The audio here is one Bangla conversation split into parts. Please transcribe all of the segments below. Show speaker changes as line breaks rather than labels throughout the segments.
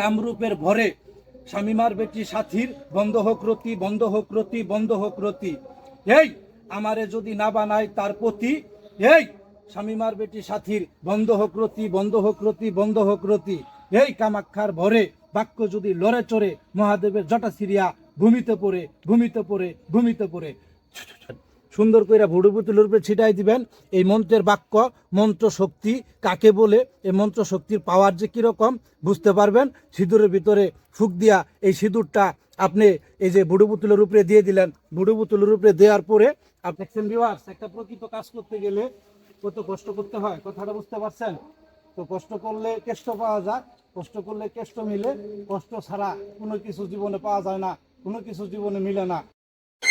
কামরূপের ভরে স্বামীমার বেটি সাথীর, বন্ধ হোক রতি, বন্ধ হোক রতি, বন্ধ হোক রতি। এই আমারে যদি না বানায় তার প্রতি এই স্বামীমার বেটি সাথীর, বন্ধ হোক রতি, বন্ধ হোক রতি, বন্ধ হোক রতি। এই কামাক্ষার ভরে বাক্য যদি লড়ে চড়ে, মহাদেবের জটা সিরিয়া, ভূমিতে পড়ে ভূমিতে পড়ে ভূমিতে পড়ে। সুন্দর করে ভুড়ু পুতুলের উপরে ছিটাই দিবেন। এই মন্ত্রের বাক্য, মন্ত্র শক্তি, কাকে বলে, এই মন্ত্র শক্তির পাওয়ার যে কীরকম, বুঝতে পারবেন? সিঁদুরের ভিতরে ফুক দিয়া এই সিঁদুরটা আপনি এই যে বুড়ো পুতুলের উপরে দিয়ে দিলেন। বুড়ো পুতুলের উপরে দেওয়ার পরে আপনি দেখছেন ভিউয়ার্স একটা প্রকৃত কাজ করতে গেলে কত কষ্ট করতে হয়, কথাটা বুঝতে পারছেন? তো কষ্ট করলে কেষ্ট পাওয়া যায়, কষ্ট করলে কেষ্ট মিলে, কষ্ট ছাড়া কোনো কিছু জীবনে পাওয়া যায় না, কোনো কিছু জীবনে মিলে না।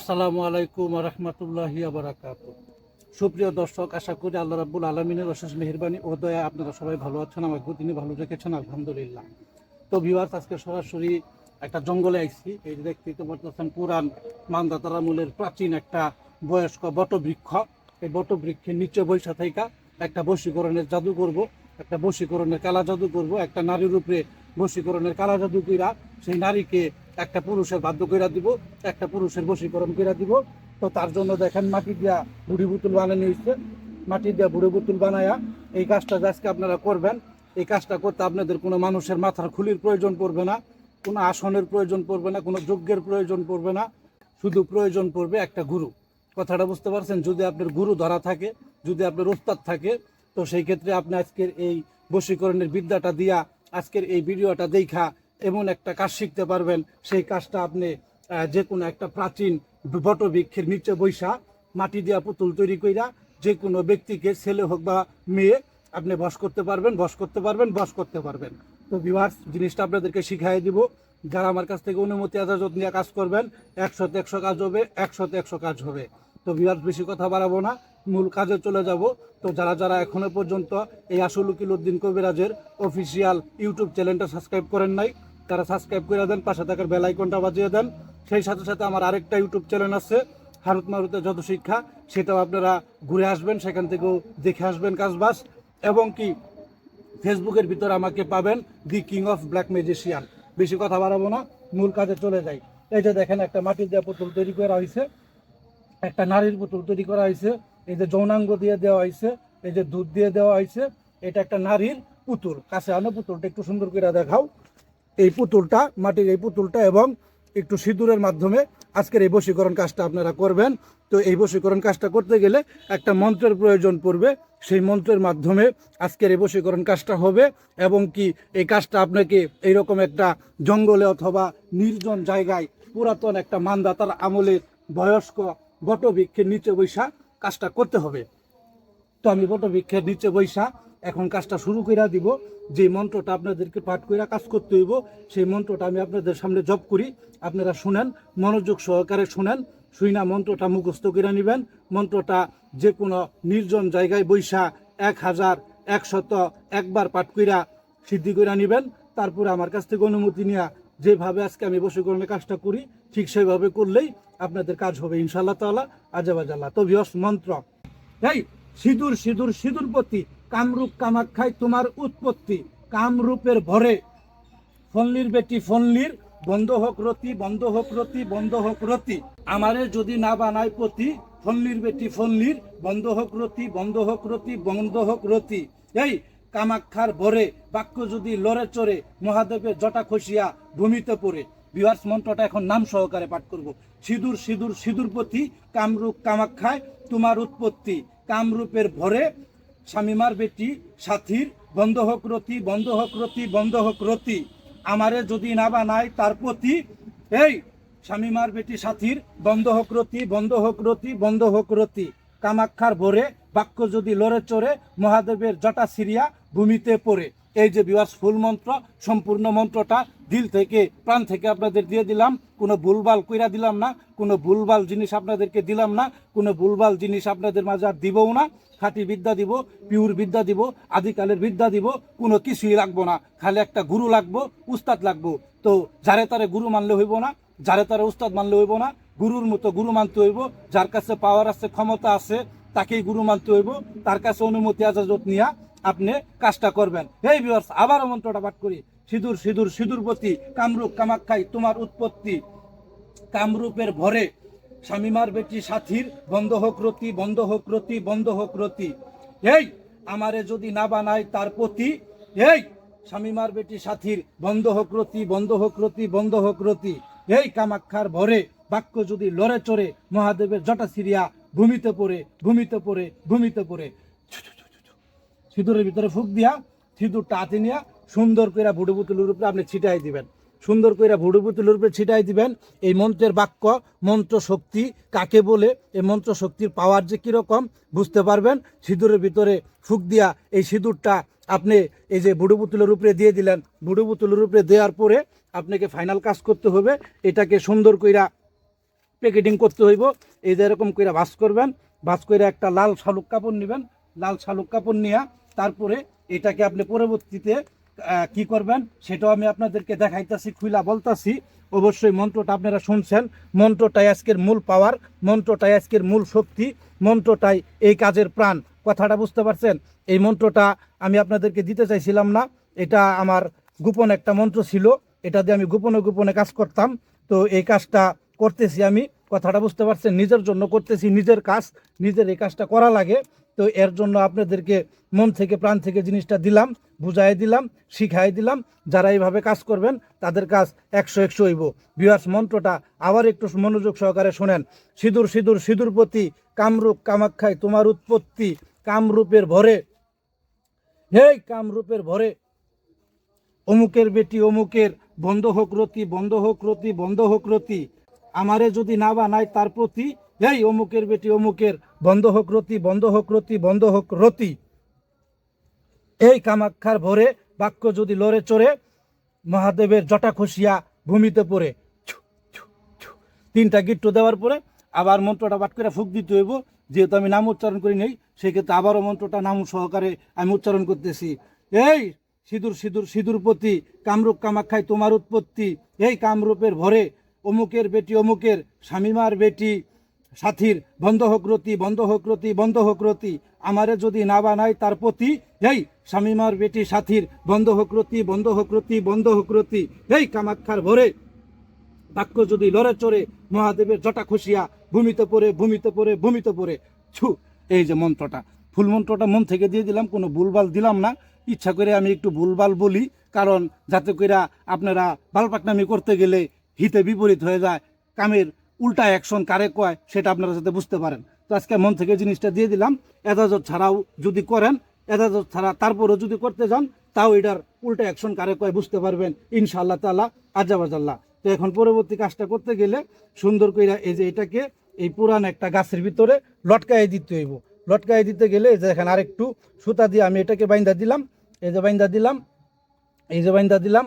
আসসালামু আলাইকুম রহমতুল্লাহি বারাকাত সুপ্রিয় দর্শক, আশা করি আল্লাহ রাব্বুল আলমিনের অশেষ মেহরবানি ও দয়া আপনারা সবাই ভালো আছেন আমাকে তিনি ভালো রেখেছেন, আলহামদুলিল্লাহ। তো ভিউয়ার্স আজকে সরাসরি একটা জঙ্গলে আইছি, এই যে দেখতেই তো পারতেছেন পুরান মান্দাতারা মূলের প্রাচীন একটা বয়স্ক বটবৃক্ষ। এই বটবৃক্ষের নিচে বৈশা থাইকা একটা বশীকরণের জাদু করব, একটা বশীকরণের কালা জাদু করব, একটা নারীর উপরে বশীকরণের কালা জাদু কইরা সেই নারীকে একটা পুরুষের বাধ্য কইরা দিব, একটা পুরুষের বশীকরণ কইরা দিব। তো তার জন্য দেখেন মাটি দিয়া বুড়ি বুতুল বানানো হয়েছে মাটি দিয়া বুড়ি বুতুল বানায়া এই কাজটা আজকে আপনারা করবেন, এই কাজটা করতে আপনাদের কোনো মানুষের মাথার খুলির প্রয়োজন পড়বে না, কোনো আসনের প্রয়োজন পড়বে না, কোনো যজ্ঞের প্রয়োজন পড়বে না। শুধু প্রয়োজন পড়বে একটা গুরু। কথাটা বুঝতে পারছেন? যদি আপনার গুরু ধরা থাকে, যদি আপনার ওস্তাদ থাকে, তো সেই ক্ষেত্রে আপনি আজকের এই বশীকরণের বিদ্যাটা দিয়া আজকের এই ভিডিওটা দেখা এমন একটা কাজ শিখতে পারবেন। সেই কাজটা আপনি যে কোনো একটা প্রাচীন বটবৃক্ষের নিচে বৈশা মাটি দিয়া পুতুল তৈরি কইরা যে কোনো ব্যক্তিকে, ছেলে হোক বা মেয়ে, আপনি বস করতে পারবেন, বস করতে পারবেন, বস করতে পারবেন। তো বিভার্স জিনিসটা আপনাদেরকে শিখাই দিব। যারা আমার কাছ থেকে অনুমতি, আজাজত নিয়ে কাজ করবেন, একশোতে একশো কাজ হবে, একশোতে একশো কাজ হবে। তো বিভার্স বেশি কথা বাড়াবো না, মূল কাজে চলে যাব। তো যারা যারা এখনও পর্যন্ত এই আসল উকিল উদ্দিন কবিরাজের অফিসিয়াল ইউটিউব চ্যানেলটা সাবস্ক্রাইব করেন নাই তারা সাবস্ক্রাইব করে দেন, পাশে থাকার বেল আইকনটা বাজিয়ে দেন। সেই সাথে সাথে আমার আরেকটা ইউটিউব চ্যানেল আছে, হারুত মারুতের যত শিক্ষা, সেটাও আপনারা ঘুরে আসবেন, সেখান থেকেও দেখে আসবেন কাজবাস এবং কি, ফেসবুকের ভিতরে আমাকে পাবেন the king of black magician. বেশি কথা বাড়াবো না, মূল কাজে চলে যাই। এই যে দেখেন, একটা মাটির দেওয়া পুতুল তৈরি করা হয়েছে একটা নারীর পুতুল তৈরি করা হয়েছে এই যে যৌনাঙ্গ দিয়ে দেওয়া হয়েছে এই যে দুধ দিয়ে দেওয়া হয়েছে এটা একটা নারীর পুতুল। কাছে আনো পুতুলটা, একটু সুন্দর করে দেখাও। এই পুতুলটা, মাটির এই পুতুলটা এবং একটু সিঁদুরের মাধ্যমে আজকের এই বশীকরণ কাজটা আপনারা করবেন। তো এই বশীকরণ কাজটা করতে গেলে একটা মন্ত্রের প্রয়োজন পড়বে। সেই মন্ত্রের মাধ্যমে আজকের এই বশীকরণ কাজটা হবে এবং কি এই কাজটা আপনাকে এইরকম একটা জঙ্গলে অথবা নির্জন জায়গায় পুরাতন একটা মানদাতার আমলের বয়স্ক বটবৃক্ষের নিচে বৈশা কাজটা করতে হবে। তো আমি বটবৃক্ষের নিচে বৈশা এখন কাজটা শুরু করে দিব। যে মন্ত্রটা আপনাদেরকে পাঠ করে কাজ করতে হইব, সেই মন্ত্রটা আমি আপনাদের সামনে জপ করি। আপনারা শুনেন, মনোযোগ সহকারে শুনেন। শুই না, মন্ত্রটা মুখস্থ করে নেবেন। মন্ত্রটা যে কোনো নির্জন জায়গায় বৈশা এক হাজার, একশত একবার পাঠ কইরা সিদ্ধি করে নেবেন। তারপরে আমার কাছ থেকে অনুমতি নেওয়া যেভাবে আজকে আমি বসীকরণের কাজটা করি, ঠিক সেভাবে করলেই আপনাদের কাজ হবে ইনশাল্লাহ তাআলা। আজাবাজাল্লাহ তো বিহস মন্ত্র। এই, সিঁদুর সিঁদুর সিঁদুরপতি কামরূপ কামাখ্যায় তোমার উৎপত্তি। কামরূপের ভরে ফল্লির বেটি ফল্লির বন্ধ হোক রতি, বন্ধ হোক রতি, বন্ধ হোক রতি। আমারে যদি না বানায় পতি ফল্লির বেটি ফল্লির বন্ধ হোক রতি, বন্ধ হোক রতি, বন্ধ হোক রতি। এই কামাক্ষার ভরে বাক্য যদি লড়ে চড়ে, মহাদেবের জটা খসিয়া ভূমিতে পড়ে। বিহার্স মন্ত্রটা এখন নাম সহকারে পাঠ করব। সিঁদুর সিঁদুর সিঁদুরপতি কামরূপ কামাক্ষায় তোমার উৎপত্তি। কামরূপের ভরে স্বামীমার বেটি, সাথীর, বন্ধ হোক রতি, বন্ধ হোক রতি, বন্ধ হোক রতি। আমারে যদি না বানায় তার প্রতি, এই স্বামীমার বেটি, সাথীর, বন্ধ হোক রতি, বন্ধ হোক রতি, বন্ধ হোক রতি। কামাক্ষার ভরে বাক্য যদি লড়ে চড়ে মহাদেবের জটা সিরিয়া ভূমিতে পড়ে। এই যে বিবাস ফুল মন্ত্র, সম্পূর্ণ মন্ত্রটা দিল থেকে, প্রাণ থেকে আপনাদের দিয়ে দিলাম। কোনো ভুলভাল কইরা দিলাম না, কোনো ভুলবাল জিনিস আপনাদেরকে দিলাম না, কোনো ভুলভাল জিনিস আপনাদের মাঝে আর দিবও না। খাঁটি বিদ্যা দিব পিউর বিদ্যা দিব, আদিকালের বিদ্যা দিব, কোনো কিছুই লাগবো না। খালি একটা গুরু লাগবো, উস্তাদ লাগবো। তো যারে তারে গুরু মানলে হইব না, যারে তারে উস্তাদ মানলে হইব না, গুরুর মতো গুরু মানতে হইব, যার কাছে পাওয়ার আছে, ক্ষমতা আছে তাকেই গুরু মানতে হইব। তার কাছে অনুমতি আজাজত নিয়া আপনি কাজটা করবেন। এই বিভার্স আবারও মন্ত্রটা পাঠ করি। সিঁদুর সিঁদুর সিঁদুরপতি কামরূপ কামাক্ষাই তোমার উৎপত্তি। কামরূপের ভরে স্বামীমার বেটি সাথীর? বন্ধ হোক রতি, বন্ধ হোক রতি, বন্ধ হোক রতি। এই আমারে যদি না বানায় তার প্রতি এই স্বামীমার বেটি সাথীর? বন্ধ হোক রতি, বন্ধ হোক রতি, বন্ধ হোক রতি। এই কামাক্ষার ভরে বাক্য যদি লড়ে চড়ে মহাদেবের জটা সিরিয়া ভূমিতে পড়ে ভূমিতে পড়ে ভূমিতে পড়ে। সিঁদুরের ভিতরে ফুক দিয়া সিঁদুরটা হাতে নিয়ে সুন্দর করে ভুডু পুতুলের উপরে আপনি ছিটাই দিবেন। সুন্দর করে ভুডু পুতুলের উপরে ছিটাই দিবেন। এই মন্ত্রের বাক্য, মন্ত্র শক্তি কাকে বলে? এই মন্ত্র শক্তির পাওয়ার যে কীরকম, বুঝতে পারবেন? সিঁদুরের ভিতরে ফুক দিয়া এই সিঁদুরটা আপনি এই যে ভুডু পুতুলের উপরে দিয়ে দিলেন, ভুডু পুতুলের উপরে দেওয়ার পরে আপনাকে ফাইনাল কাজ করতে হবে। এটাকে সুন্দর কইরা প্যাকেটিং করতে হইব। এই যে এরকম করে ভাস করবেন ভাস করে একটা লাল শালুক কাপড় নেবেন। লাল শালুক কাপড় নিয়ে তারপরে এটাকে আপনি পরবর্তীতে কি করবেন সেটাও আমি আপনাদেরকে দেখাইতাছি, খুইলা বলতাছি। অবশ্যই মন্ত্রটা আপনারা শুনছেন। মন্ত্রটাই আজকের মূল পাওয়ার, মন্ত্রটাই আজকের মূল শক্তি, মন্ত্রটাই এই কাজের প্রাণ। কথাটা বুঝতে পারছেন? এই মন্ত্রটা আমি আপনাদেরকে দিতে চাইছিলাম না। এটা আমার গোপন একটা মন্ত্র ছিল। এটা দিয়ে আমি গোপনে গোপনে কাজ করতাম। তো এই কাজটা করতেছি আমি, কথাটা বুঝতে পারছেন, নিজের জন্য করতেছি, নিজের কাজ, নিজের এই কাজটা করা লাগে। তো এর জন্য আপনাদেরকে মন থেকে, প্রাণ থেকে জিনিসটা দিলাম, বুঝাই দিলাম, শিখাই দিলাম। যারা এইভাবে কাজ করবেন, তাদের কাজ একশো একশো হইব। বিয়াস মন্ত্রটা আবার একটু মনোযোগ সহকারে শোনেন। সিঁদুর সিঁদুর সিঁদুরপতি কামরূপ কামাক্ষায় তোমার উৎপত্তি কামরূপের ভরে। হেই, কামরূপের ভরে। অমুকের বেটি, অমুকের, বন্ধ হোক রতি, বন্ধ হোক রতি, বন্ধ হোক রতি। আমারে যদি না বানায় তার প্রতি এই অমুকের বেটি, অমুকের, বন্ধ হোক রতি, বন্ধ হোক রতি, বন্ধ হোক রতি। এই কামাক্ষার ভরে বাক্য যদি লড়ে চড়ে, মহাদেবের জটা খসিয়া ভূমিতে পড়ে। তিনটা গিট্টু দেওয়ার পরে আবার মন্ত্রটা বাট করে ফুক দিতে হইব। যেহেতু আমি নাম উচ্চারণ করি নেই, সেক্ষেত্রে আবারও মন্ত্রটা নাম সহকারে আমি উচ্চারণ করতেছি। এই, সিঁদুর সিঁদুর সিঁদুরপতি কামরূপ কামাক্ষায় তোমার উৎপত্তি। এই কামরূপের ভরে অমুকের বেটি অমুকের, স্বামীমার বেটি, সাথীর, বন্ধ হোক রতি, বন্ধ হোক রতি, বন্ধ হোক রতি, আমারে যদি না বানায় তার প্রতি এই স্বামীমার বেটি, সাথীর, বন্ধ হোক রতি, বন্ধ হোক রতি, বন্ধ হোক রতি এই কামাক্ষার ভরে, বাক্য যদি লড়ে চড়ে, মহাদেবের জটা খুশিয়া ভূমিতে পড়ে ভূমিতে পড়ে ভূমিতে পড়ে, ছু, এই যে মন্ত্রটা, ফুল মন্ত্রটা মন থেকে দিয়ে দিলাম, কোনো ভুলবাল দিলাম না, ইচ্ছা করে আমি একটু ভুলবাল বলি, কারণ যাতে করে আপনারা বালপাকনামি করতে গেলে হিতে বিপরীত হয়ে যায়, কামের উল্টা অ্যাকশন কারে কয়, সেটা আপনারা যাতে বুঝতে পারেন। তো আজকে মন থেকে জিনিসটা দিয়ে দিলাম এদাজত ছাড়াও যদি করেন এদাজত ছাড়া তারপরও যদি করতে যান, তাও এটার উল্টা অ্যাকশন কারে কয় বুঝতে পারবেন, ইনশাআল্লাহ তালা আজাবাজাল্লাহ। তো এখন পরবর্তী কাজটা করতে গেলে সুন্দর কইরা এই যে এটাকে এই পুরান একটা গাছের ভিতরে লটকাই দিতে হইব। লটকাই দিতে গেলে যে এখানে আরেকটু সুতা দিয়ে আমি এটাকে বাইন্দা দিলাম, এই যে বাইন্দা দিলাম, এই যে বাইন্দা দিলাম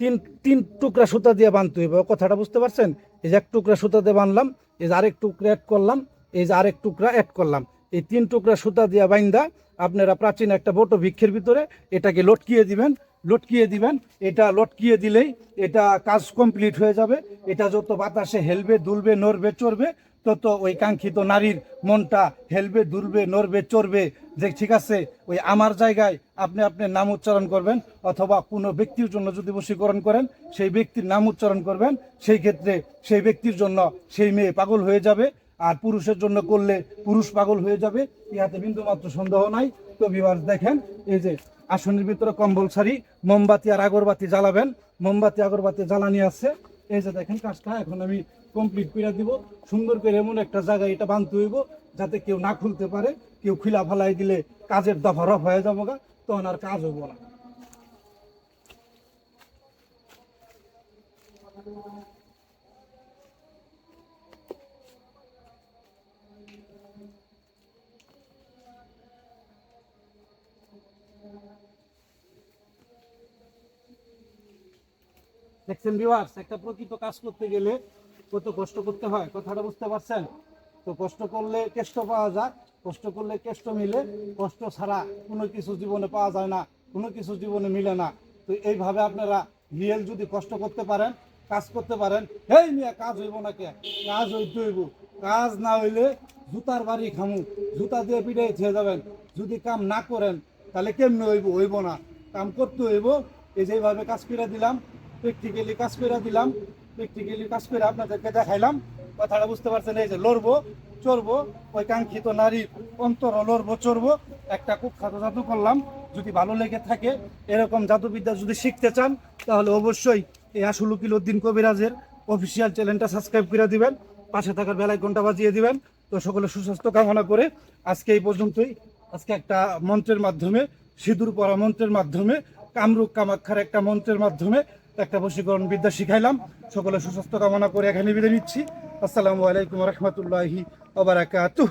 তিন তিন টুকরা সুতা দিয়ে বাঁধতে হইব। কথাটা বুঝতে পারছেন? এই যে এক টুকরা সুতা দিয়ে বাঁধলাম এই যে আরেক টুকরা অ্যাড করলাম, এই যে আরেক টুকরা অ্যাড করলাম। এই তিন টুকরা সুতা দিয়ে বাইন্দা আপনারা প্রাচীন একটা বটো ভিক্ষের ভিতরে এটাকে লটকিয়ে দিবেন লটকিয়ে দিবেন। এটা লটকিয়ে দিলেই এটা কাজ কমপ্লিট হয়ে যাবে। এটা যত বাতাসে হেলবে, দুলবে, নড়বে, চড়বে তত ওই কাঙ্ক্ষিত নারীর মনটা হেলবে, দুলবে, নড়বে, চড়বে, যে ঠিক আছে, ওই আমার জায়গায় আপনি আপনি নাম উচ্চারণ করবেন, অথবা কোনো ব্যক্তির জন্য যদি বশীকরণ করেন, সেই ব্যক্তির নাম উচ্চারণ করবেন, সেই ক্ষেত্রে সেই ব্যক্তির জন্য সেই মেয়ে পাগল হয়ে যাবে, আর পুরুষের জন্য করলে পুরুষ পাগল হয়ে যাবে, ইহাতে বিন্দুমাত্র সন্দেহ নাই। তো বিবার দেখেন, এই যে আসনের ভিতরে কম্বল শাড়ি মোমবাতি আর আগরবাতি জ্বালাবেন, মোমবাতি, আগরবাতি জ্বালানি আছে। এই যে দেখেন কাজটা, এখন আমি কমপ্লিট করে দিব। সুন্দর করে এমন একটা জায়গায় এটা বানতে হইব, যাতে কেউ না খুলতে পারে, কেউ খুলা ফালাই দিলে কাজের দফা রফ হয়ে যাব গা, তখন আর কাজ হব না। দেখছেন ভিউয়ার্স একটা প্রকৃত কাজ করতে গেলে কত কষ্ট করতে হয়, কথাটা বুঝতে পারছেন? তো কষ্ট করলে কেষ্ট পাওয়া যায়, কষ্ট করলে কেষ্ট মিলে, কষ্ট ছাড়া কোনো কিছু জীবনে পাওয়া যায় না, কোনো কিছু জীবনে মিলে না। তো এইভাবে আপনারা রিয়েল যদি কষ্ট করতে পারেন, কাজ করতে পারেন, হেই মিয়া, কাজ হইব না কে? কাজ হইতে হইব। কাজ না হইলে জুতার বাড়ি খামু, জুতা দিয়ে পিঠে ছেড়ে যাবেন। যদি কাম না করেন, তাহলে কেমনে হইব? হইব না। কাম করতে হইব। এই যেভাবে কাজ করে দিলাম প্র্যাকটিক্যালি কাজ করে দিলাম প্র্যাকটিক্যালি কাজ করে আপনাদেরকে দেখাইলাম। কথাটা বুঝতে পারছেন, এই যে লড়বো, চড়বো ওই কাঙ্ক্ষিত নারীর অন্তর লড়বো, চড়বো। একটা কুখ্যাত জাদু করলাম, যদি ভালো লেগে থাকে, এরকম জাদুবিদ্যা যদি শিখতে চান, তাহলে অবশ্যই এই আশুলুকিল উদ্দিন কবিরাজের অফিসিয়াল চ্যানেলটা সাবস্ক্রাইব করে দিবেন, পাশে থাকার বেলায় ঘণ্টা বাজিয়ে দিবেন। তো সকলে সুস্বাস্থ্য কামনা করে আজকে এই পর্যন্তই। আজকে একটা মন্ত্রের মাধ্যমে, সিঁদুর পরা মন্ত্রের মাধ্যমে, কামরূপ কামাক্ষার একটা মন্ত্রের মাধ্যমে একটা বশীকরণ বিদ্যা শিখাইলাম। সকলে সুস্বাস্থ্য কামনা করে এখানে বিদায় নিচ্ছি। আসসালামু আলাইকুম রহমতুল্লাহি ওবারাকাতুহ